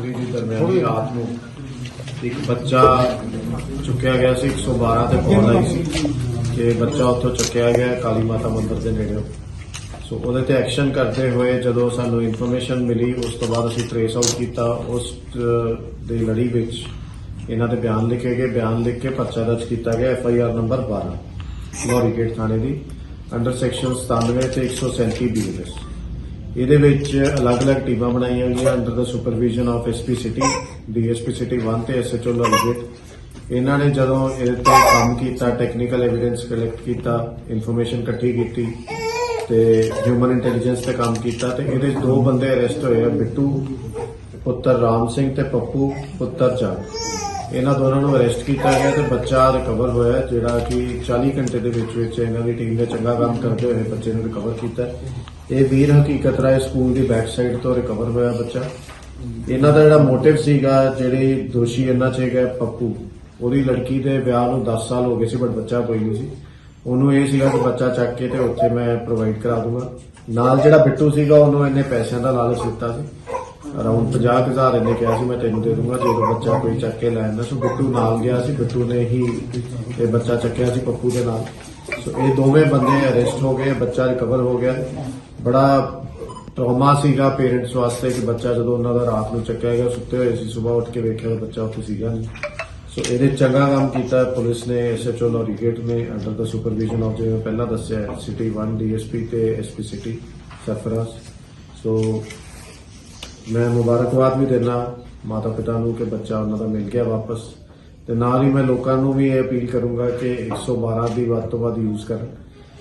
ਨੌਕਰੀ ਦੀ ਦਰਮਿਆਨੀ ਰਾਤ ਨੂੰ ਇੱਕ ਬੱਚਾ ਚੁੱਕਿਆ ਗਿਆ ਸੀ 112 ਤੇ ਕਾਲ ਆਈ ਸੀ ਕਿ ਬੱਚਾ ਉੱਥੋਂ ਚੁੱਕਿਆ ਗਿਆ ਕਾਲੀ ਮਾਤਾ ਮੰਦਿਰ ਦੇ ਨੇੜੇ। ਸੋ ਉਹਦੇ ਤੇ ਐਕਸ਼ਨ ਕਰਦੇ ਹੋਏ ਜਦੋਂ ਸਾਨੂੰ ਇਨਫੋਰਮੇਸ਼ਨ ਮਿਲੀ ਉਸ ਤੋਂ ਬਾਅਦ ਅਸੀਂ ਟ੍ਰੇਸ ਆਊਟ ਕੀਤਾ। ਉਸ ਅਹ, ਦੀ ਲੜੀ ਵਿੱਚ ਇਹਨਾਂ ਦੇ ਬਿਆਨ ਲਿਖੇ ਗਏ। ਬਿਆਨ ਲਿਖ ਕੇ ਪਰਚਾ ਦਰਜ ਕੀਤਾ ਗਿਆ ਐਫ ਆਈ ਆਰ ਨੰਬਰ 12 ਲੋਰੀ ਗੇਟ ਥਾਣੇ ਦੀ ਅੰਡਰ ਸੈਕਸ਼ਨ 97 ਤੇ 137 ਬੀਐਨਐਸ ਇਹਦੇ ਵਿੱਚ ਅਲੱਗ-ਅਲੱਗ ਟੀਮਾਂ ਬਣਾਈਆਂ ਗਈਆਂ under the supervision of SP city DSP city 1 ਤੇ ਐਸਐਚਓ ਲੋਰੀਗੇਟ ਇਹਨਾਂ ਨੇ ਜਦੋਂ ਇਹਦੇ ਤੇ ਕੰਮ ਕੀਤਾ ਟੈਕਨੀਕਲ ਐਵੀਡੈਂਸ ਕਲੈਕਟ ਕੀਤਾ ਇਨਫੋਰਮੇਸ਼ਨ ਇਕੱਠੀ ਕੀਤੀ ਤੇ ਹਿਊਮਨ ਇੰਟੈਲੀਜੈਂਸ ਤੇ ਕੰਮ ਕੀਤਾ ਤੇ ਇਹਦੇ 'ਚ ਦੋ ਬੰਦੇ ਅਰੈਸਟ ਹੋਏ ਆ, ਬਿੱਟੂ, ਪੁੱਤਰ ਰਾਮ ਸਿੰਘ ਤੇ ਪੱਪੂ, ਪੁੱਤਰ ਚੰਦ ਇਹਨਾਂ ਦੋਨਾਂ ਨੂੰ ਅਰੈਸਟ ਕੀਤਾ ਗਿਆ ਤੇ ਬੱਚਾ ਰਿਕਵਰ ਹੋਇਆ, ਜਿਹੜਾ ਕਿ 40 ਘੰਟੇ ਦੇ ਵਿੱਚ ਵਿੱਚ ਇਹਨਾਂ ਦੀ ਟੀਮ ਨੇ ਚੰਗਾ ਕੰਮ ਕਰਦੇ ਹੋਏ ਬੱਚੇ ਨੂੰ ਰਿਕਵਰ ਕੀਤਾ। ਇਹ ਵੀਰ ਹਕੀਕਤ ਰਾਏ ਸਕੂਲ ਦੀ ਬੈਕ ਸਾਈਡ ਤੋਂ ਰਿਕਵਰ ਹੋਇਆ ਬੱਚਾ। ਇਹਨਾਂ ਦਾ ਜਿਹੜਾ ਮੋਟਿਵ ਸੀਗਾ, ਜਿਹੜੇ ਦੋਸ਼ੀ ਇਹਨਾਂ 'ਚ ਹੈਗਾ ਪੱਪੂ। ਉਹਦੀ ਲੜਕੀ ਦੇ ਵਿਆਹ ਨੂੰ 10 ਸਾਲ ਹੋ ਗਏ ਸੀ ਬਟ ਬੱਚਾ ਕੋਈ ਨਹੀਂ ਸੀ। ਉਹਨੂੰ ਇਹ ਸੀਗਾ ਕਿ ਬੱਚਾ ਚੱਕ ਕੇ ਤੇ ਉੱਥੇ ਮੈਂ ਪ੍ਰੋਵਾਈਡ ਕਰਾ ਦੂੰਗਾ। ਨਾਲ ਜਿਹੜਾ ਬਿੱਟੂ ਸੀਗਾ, ਉਹਨੂੰ ਇਹਨੇ ਪੈਸਿਆਂ ਦਾ ਲਾਲਚ ਦਿੱਤਾ ਸੀ। ਅਰਾਊਂਡ 50000 ਇਹਨੇ ਕਿਹਾ ਸੀ, ਮੈਂ ਤੈਨੂੰ ਦੇ ਦੂੰਗਾ, ਜਦੋਂ ਬੱਚਾ ਕੋਈ ਚੱਕ ਕੇ ਲੈ ਆਉਂਦਾ ਸੋ। ਬਿੱਟੂ ਨਾਲ ਗਿਆ ਸੀ, ਬਿੱਟੂ ਨੇ ਹੀ ਇਹ ਬੱਚਾ ਚੱਕਿਆ ਸੀ ਪੱਪੂ ਦੇ ਨਾਲ। ਸੋ ਇਹ ਦੋਵੇਂ ਬੰਦੇ ਅਰੈਸਟ ਹੋ ਗਏ, ਬੱਚਾ ਰਿਕਵਰ ਹੋ ਗਿਆ। ਬੜਾ ਟਰੋਮਾ ਸੀਗਾ ਪੇਰੈਂਟਸ ਵਾਸਤੇ ਕਿ ਬੱਚਾ ਜਦੋਂ ਉਹਨਾਂ ਦਾ ਰਾਤ ਨੂੰ ਚੱਕਿਆ ਗਿਆ, ਸੁੱਤੇ ਹੋਏ ਸੀ ਸਵੇਰ ਉੱਠ ਕੇ ਵੇਖਿਆ ਬੱਚਾ ਉੱਥੇ ਸੀਗਾ ਨਹੀਂ। ਸੋ ਇਹਦੇ ਚੰਗਾ ਕੰਮ ਕੀਤਾ, ਪੁਲਿਸ ਨੇ ਐਸਐਚਓ ਲੋਰੀਗੇਟ ਨੇ ਅੰਡਰ ਦਾ ਸੁਪਰਵਿਜ਼ਨ ਆਫ ਜਿਵੇਂ ਪਹਿਲਾਂ ਦੱਸਿਆ ਸਿਟੀ 1 ਡੀਐਸਪੀ ਤੇ ਐਸਪੀ ਸਿਟੀ ਸਰਫਰਾਜ਼। ਸੋ ਮੈਂ ਮੁਬਾਰਕਬਾਦ ਵੀ ਦੇਣਾ ਮਾਤਾ ਪਿਤਾ ਨੂੰ ਕਿ ਬੱਚਾ ਉਹਨਾਂ ਦਾ ਮਿਲ ਗਿਆ ਵਾਪਸ। ਤੇ ਨਾਲ ਹੀ ਮੈਂ ਲੋਕਾਂ ਨੂੰ ਵੀ ਇਹ ਅਪੀਲ ਕਰੂੰਗਾ ਕਿ 112 ਦੀ ਵੱਧ ਤੋਂ ਵੱਧ ਯੂਜ਼ ਕਰਨ।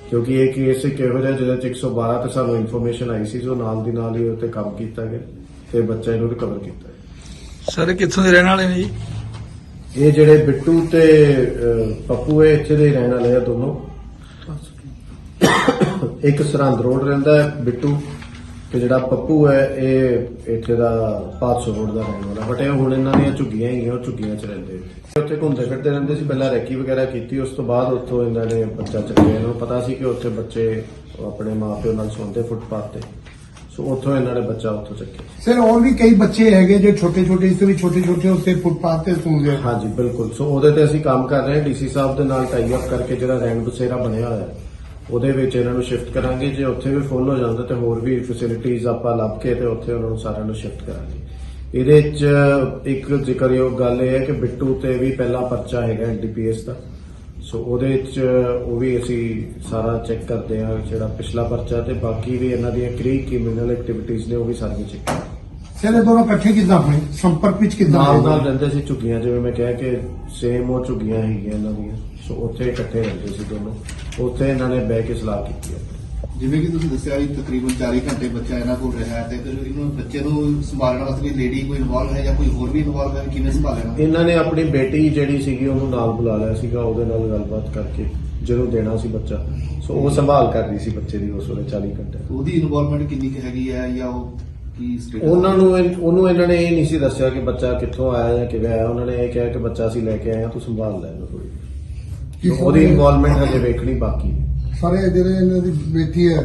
ਕਿਉਂਕਿ ਇਹ ਕੇਸ ਇੱਕ ਇਹੋ ਜਿਹਾ ਜਿਹਦੇ ਚ 112 ਤੇ ਸਾਨੂੰ ਇਨਫੋਰਮੇਸ਼ਨ ਆਈ ਸੀ ਜੋ ਨਾਲ ਦੀ ਨਾਲ ਹੀ ਉਹ ਤੇ ਕੰਮ ਕੀਤਾ ਗਿਆ ਤੇ ਬੱਚਾ ਇਹਨੂੰ ਰਿਕਵਰ ਕੀਤਾ। ਸਰ ਕਿੱਥੋਂ ਦੇ ਰਹਿਣ ਵਾਲੇ ਨੇ ਜੀ? ਇਹ ਜਿਹੜੇ ਬਿੱਟੂ ਤੇ ਅਹ, ਪੱਪੂ ਇਹ ਇੱਥੇ ਦੇ ਹੀ ਰਹਿਣ ਵਾਲੇ ਆ ਦੋਨੋਂ। ਇੱਕ ਸਰਹੰਦ ਰੋਡ ਰਹਿੰਦਾ ਹੈ ਬਿੱਟੂ। ਤੇ ਜਿਹੜਾ ਪੱਪੂ ਹੈ ਇਹ ਇੱਥੇ ਦਾ 500 ਰੋਡ ਦਾ ਰਹਿਣ ਵਾਲਾ। ਬਟ ਇਹ ਹੁਣ ਇਹਨਾਂ ਦੀਆਂ ਝੁੱਗੀਆਂ ਹੈਗੀਆਂ ਉਹ ਝੁੱਗੀਆਂ 'ਚ ਰਹਿੰਦੇ। ਉੱਥੇ ਘੁੰਮਦੇ ਫਿਰਦੇ ਰਹਿੰਦੇ ਸੀ ਪਹਿਲਾਂ ਰੈਕੀ ਵਗੈਰਾ ਕੀਤੀ ਉਸ ਤੋਂ ਬਾਅਦ ਉੱਥੋਂ ਇਹਨਾਂ ਨੇ ਬੱਚਾ ਚੱਕਿਆ। ਇਹਨਾਂ ਨੂੰ ਪਤਾ ਸੀ ਕਿ ਉੱਥੇ ਬੱਚੇ ਆਪਣੇ ਮਾਪਿਓ ਨਾਲ ਸੌਂਦੇ ਫੁੱਟਪਾਥ ਤੇ। ਸੋ ਉੱਥੋਂ ਇਹਨਾਂ ਨੇ ਬੱਚਾ ਉੱਥੋਂ ਚੱਕਿਆ। ਸਰ ਹੋਰ ਵੀ ਕਈ ਬੱਚੇ ਹੈਗੇ ਜੋ ਛੋਟੇ ਛੋਟੇ ਇਸ ਤੋਂ ਵੀ ਛੋਟੇ ਛੋਟੇ ਉੱਤੇ ਫੁੱਟਪਾਥ ਤੇ ਸੌਂਦੇ ਹਾਂਜੀ ਬਿਲਕੁਲ। ਸੋ ਉਹਦੇ ਤੇ ਅਸੀਂ ਕੰਮ ਕਰ ਰਹੇ ਹਾਂ। ਡੀਸੀ ਸਾਹਿਬ ਦੇ ਨਾਲ ਟਾਈ ਅਪ ਕਰਕੇ ਜਿਹੜਾ ਰੈਂਕ ਬਸੇਰਾ ਬਣਿਆ ਹੋਇਆ ਹੈ ਉਹਦੇ ਵਿੱਚ ਇਹਨਾਂ ਨੂੰ ਸ਼ਿਫਟ ਕਰਾਂਗੇ ਜੇ ਉੱਥੇ ਵੀ ਫੁੱਲ ਹੋ ਜਾਂਦਾ ਤੇ ਹੋਰ ਵੀ ਫੈਸਿਲਿਟੀਆਂ ਆਪਾਂ ਲੱਭ ਕੇ ਤੇ ਉੱਥੇ ਉਹਨਾਂ ਨੂੰ ਸਾਰਿਆਂ ਨੂੰ ਸ਼ਿਫਟ ਕਰਾਂਗੇ। ਇਹਦੇ ਵਿੱਚ ਇੱਕ ਜ਼ਿਕਰਯੋਗ ਗੱਲ ਇਹ ਹੈ ਕਿ ਬਿੱਟੂ ਤੇ ਵੀ ਪਹਿਲਾ ਪਰਚਾ ਹੈਗਾ ਡੀਪੀਐਸ ਦਾ। ਸੋ ਉਹਦੇ ਵਿੱਚ ਉਹ ਵੀ ਅਸੀਂ ਸਾਰਾ ਚੈੱਕ ਕਰਦੇ ਹਾਂ ਜਿਹੜਾ ਪਿਛਲਾ ਪਰਚਾ ਤੇ ਬਾਕੀ ਵੀ ਇਹਨਾਂ ਦੀਆਂ ਕਈ ਕ੍ਰਿਮੀਨਲ ਐਕਟੀਵਿਟੀਜ਼ ਨੇ ਉਹ ਵੀ ਸਾਰੀਆਂ ਚੈੱਕ ਸਰ ਇਹ ਦੋਨੋਂ ਇਕੱਠੇ ਕਿੱਦਾਂ ਹੋਏ ਸੰਪਰਕ ਵਿੱਚ ਕਿੱਦਾਂ? ਨਾਲ ਰਹਿੰਦੇ? ਸੀ ਝੁੱਗੀਆਂ ਜਿਵੇਂ ਮੈਂ ਕਿਹਾ ਕਿ ਸੇਮ ਉਹ ਝੁੱਗੀਆਂ ਹੈਗੀਆਂ ਇਹਨਾਂ ਦੀਆਂ। ਸੋ ਉੱਥੇ ਇਕੱਠੇ ਰਹਿੰਦੇ ਸੀ ਦੋਨੋਂ। ਉੱਥੇ ਇਹਨਾਂ ਨੇ ਬਹਿ ਕੇ ਸਲਾਹ ਕੀਤੀ ਹੈ ਜਿਵੇਂ ਕਿ ਤੁਸੀਂ ਦੱਸਿਆ ਵੀ ਤਕਰੀਬਨ 40 ਘੰਟੇ ਬੱਚਾ ਇਹਨਾਂ ਕੋਲ ਰਿਹਾ ਹੈ ਤੇ ਫਿਰ ਇਹਨੂੰ ਬੱਚੇ ਨੂੰ ਸੰਭਾਲਣ ਵਾਸਤੇ ਲੇਡੀ ਕੋਈ ਇਨਵੋਲਵ ਹੈ ਜਾਂ ਕੋਈ ਹੋਰ ਵੀ ਇਨਵੋਲਵ ਹੈ ਕਿਵੇਂ ਸੰਭਾਲਣਾ ਇਹਨਾਂ ਨੇ? ਆਪਣੀ ਬੇਟੀ ਜਿਹੜੀ ਸੀਗੀ ਉਹਨੂੰ ਨਾਲ ਬੁਲਾ ਲਿਆ ਸੀਗਾ ਉਹਦੇ ਨਾਲ ਗੱਲਬਾਤ ਕਰਕੇ ਜਿਹਨੂੰ ਦੇਣਾ ਸੀ ਬੱਚਾ। ਸੋ ਉਹ ਸੰਭਾਲ ਕਰ ਰਹੀ ਸੀ ਬੱਚੇ ਦੀ ਉਸ ਵੇਲੇ 40 ਘੰਟੇ। ਉਹਦੀ ਇਨਵੋਲਵਮੈਂਟ ਕਿੰਨੀ ਕੁ ਹੈਗੀ ਹੈ ਜਾਂ ਉਹ ਕੀ ਸਟੇਟਸ ਉਹਨਾਂ ਨੂੰ ਉਹਨੂੰ ਇਹਨਾਂ ਨੇ ਇਹ ਨਹੀਂ ਸੀ ਦੱਸਿਆ ਕਿ ਬੱਚਾ ਕਿੱਥੋਂ ਆਇਆ ਜਾਂ ਕਿਵੇਂ ਆਇਆ। ਉਹਨਾਂ ਨੇ ਇਹ ਕਿਹਾ ਕਿ ਬੱਚਾ ਅਸੀਂ ਲੈ ਕੇ ਆਏ ਹਾਂ ਤੂੰ ਸੰਭਾਲ ਲੈ ਇਹਨੂੰ ਥੋੜੀ ਕੀ ਉਹਦੀ ਇਨਵੋਲਵਮੈਂਟ ਹਜੇ ਵੇਖਣੀ ਬਾਕੀ ਹੈ। ਸਾਰੇ ਜਿਹੜੇ ਇਹਨਾਂ ਦੀ ਬੇਟੀ ਹੈ